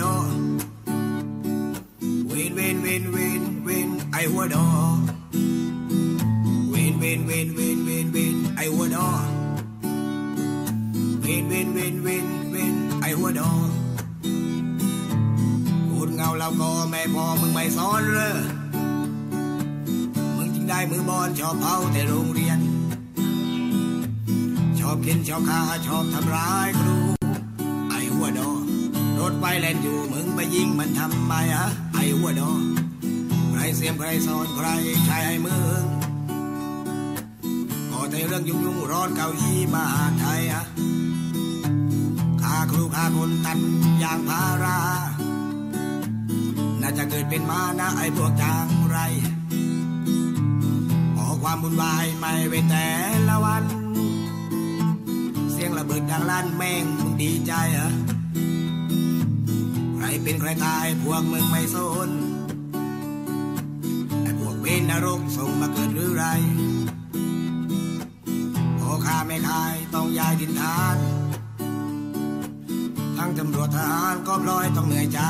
ดอเวนเวนเวนเวนเวนไอหัวดอเวนเวนเวนเวนเวนเวนไอหัวดอเวนเวนเวนเวนเวนไอหัวดอพูดเงาเราก็ไม่พอมึงไม่สอนเลยมึงจึงได้มือบอลชอบเผาแต่โรงเรียน ชอบกินชอบฆ่าชอบทำร้ายครูไอหัวดอ ถไฟแล่นอยู่มึงไปยิงมันทำไมอะไอหัวดอใครเสียมใครสอนใครใช้ให้มึงก็แต่เรื่องยุ่งยุ่งร้อนเกาอี้มาไทยอะฆ่าครูฆ่าคนตัดยางพารา น่าจะเกิดเป็นมานะไอพวกจางไรขอความบุญวายไม่เว้นแต่ละวัน เสียงระเบิดดังลั่นแม่งมึงดีใจเหรอ เป็นใครตายพวกมึงไม่สนไอ้พวกเวนนรกส่งมาเกิดหรือไรพอข้าไม่ขายต้องย้ายดินฐาน ทั้งตำรวจทหารก็พลอยต้องเหนื่อยใจ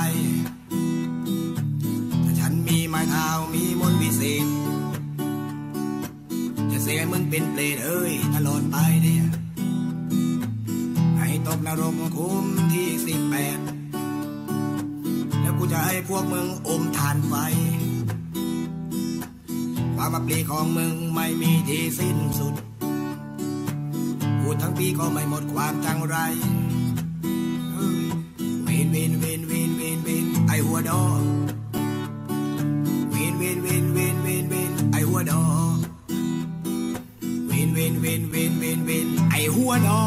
แต่ฉันมีไม้เท้ามีมนต์วิเศษจะเสียให้มึงเป็นเปรตเอ้ยตลอดไปเดียให้ตกนรกคุ้มที่สิบแปด จะให้พวกมึงอมทานไฟ ความอับปลีของมึงไม่มีที่สิ้นสุด พูดทั้งปีก็ไม่หมดความจังไรวินวินวินวินวินวินไอหัวดอวินวินวินวินวินวินไอหัวดอวินวินวินวินวินวินไอหัวดอ